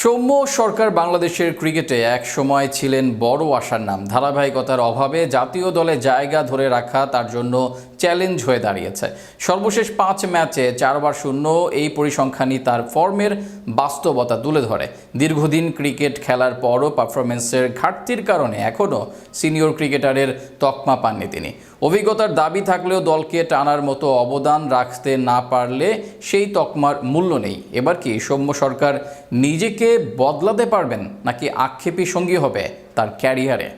সৌম্য সরকার বাংলাদেশের ক্রিকেটে এক সময় ছিলেন বড় আশার নাম। ধারাবাহিকতার অভাবে জাতীয় দলে জায়গা ধরে রাখা তার জন্য চ্যালেঞ্জ হয়ে দাঁড়িয়েছে। সর্বশেষ পাঁচ ম্যাচে চারবার শূন্য এই পরিসংখ্যানই তার ফর্মের বাস্তবতা তুলে ধরে। দীর্ঘদিন ক্রিকেট খেলার পরও পারফরমেন্সের ঘাটতির কারণে এখনও সিনিয়র ক্রিকেটারের তকমা পাননি তিনি। অভিজ্ঞতার দাবি থাকলেও দলকে টানার মতো অবদান রাখতে না পারলে সেই তকমার মূল্য নেই। এবার কি সৌম্য সরকার নিজেকে বদলাতে পারবেন নাকি আক্ষেপী সঙ্গী হবে তার ক্যারিয়ারে?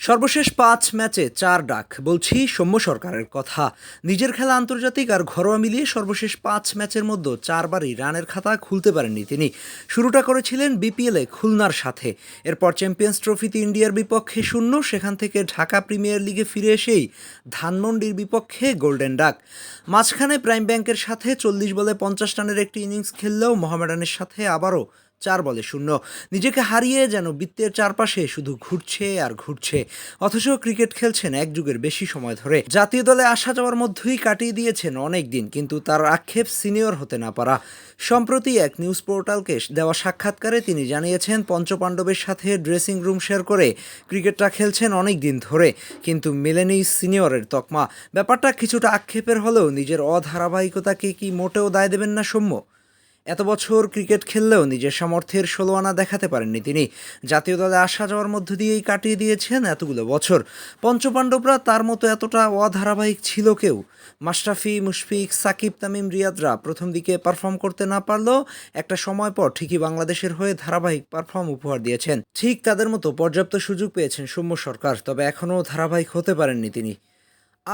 সর্বশেষ পাঁচ ম্যাচে চার ডাক, বলছি সৌম্য সরকারের কথা। নিজের খেলা আন্তর্জাতিক আর ঘরোয়া মিলিয়ে সর্বশেষ পাঁচ ম্যাচের মধ্যে চারবারই রানের খাতা খুলতে পারেননি তিনি। শুরুটা করেছিলেন বিপিএলে খুলনার সাথে। এরপর চ্যাম্পিয়ন্স ট্রফিতে ইন্ডিয়ার বিপক্ষে শূন্য, সেখান থেকে ঢাকা প্রিমিয়ার লিগে ফিরে এসেই ধানমন্ডির বিপক্ষে গোল্ডেন ডাক। মাঝখানে প্রাইম ব্যাংকের সাথে চল্লিশ বলে পঞ্চাশ রানের একটি ইনিংস খেললেও মোহামেডানের সাথে আবারও চার বলে শূন্য। নিজেকে হারিয়ে যেন বৃত্তের চারপাশে শুধু ঘুরছে আর ঘুরছে। অথচ ক্রিকেট খেলছেন এক যুগের বেশি সময় ধরে। জাতীয় দলে আসা যাওয়ার মধ্যেই কাটিয়ে দিয়েছেন অনেক দিন, কিন্তু তার আক্ষেপ সিনিয়র হতে না পারা। সম্প্রতি এক নিউজ পোর্টালকে দেওয়া সাক্ষাৎকারে তিনি জানিয়েছেন, পঞ্চপাণ্ডবের সাথে ড্রেসিং রুম শেয়ার করে ক্রিকেটটা খেলছেন অনেক দিন ধরে, কিন্তু মেলেনি সিনিয়রের তকমা। ব্যাপারটা কিছুটা আক্ষেপের হলেও নিজের অধারাবাহিকতাকে কি মোটেও দায় দেবেন না সৌম্য? এত বছর ক্রিকেট খেললেও নিজের সামর্থ্যের ষোলো আনা দেখাতে পারেননি তিনি। জাতীয় দলে আসা যাওয়ার মধ্য দিয়েই কাটিয়ে দিয়েছেন এতগুলো বছর। পঞ্চপাণ্ডবরা তার মতো এতটা অধারাবাহিক ছিল কেউ? মাশরাফি, মুশফিক, সাকিব, তামিম, রিয়াদরা প্রথম দিকে পারফর্ম করতে না পারলেও একটা সময় পর ঠিকই বাংলাদেশের হয়ে ধারাবাহিক পারফর্ম উপহার দিয়েছেন। ঠিক তাদের মতো পর্যাপ্ত সুযোগ পেয়েছেন সৌম্য সরকার, তবে এখনও ধারাবাহিক হতে পারেননি তিনি।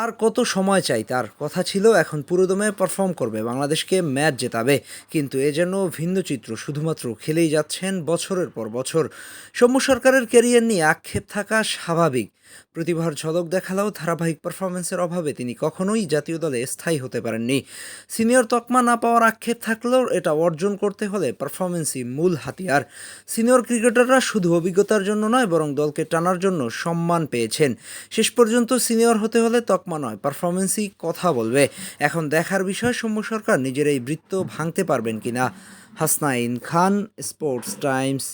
আর কত সময় চাই? তার কথা ছিল এখন পুরোদমে পারফর্ম করবে, বাংলাদেশকে ম্যাচ জেতাবে। কিন্তু এ যেন ভিন্ন চিত্র, শুধুমাত্র খেলেই যাচ্ছেন বছরের পর বছর। সৌম্য সরকারের ক্যারিয়ার নিয়ে আক্ষেপ থাকা স্বাভাবিক। প্রতিভার ঝলক দেখালেও ধারাবাহিক পারফরমেন্সের অভাবে তিনি কখনোই জাতীয় দলে স্থায়ী হতে পারেননি। সিনিয়র তকমা না পাওয়ার আক্ষেপ থাকলেও এটা অর্জন করতে হলে পারফরমেন্সই মূল হাতিয়ার। সিনিয়র ক্রিকেটাররা শুধু অভিজ্ঞতার জন্য নয়, বরং দলকে টানার জন্য সম্মান পেয়েছেন। শেষ পর্যন্ত সিনিয়র হতে হলে তকমা নয় পারফরমেন্সই কথা বলবে। এখন দেখার বিষয়, সৌম্য সরকার নিজের এই বৃত্ত ভাঙতে পারবেন কিনা? Hasnain Khan sports times.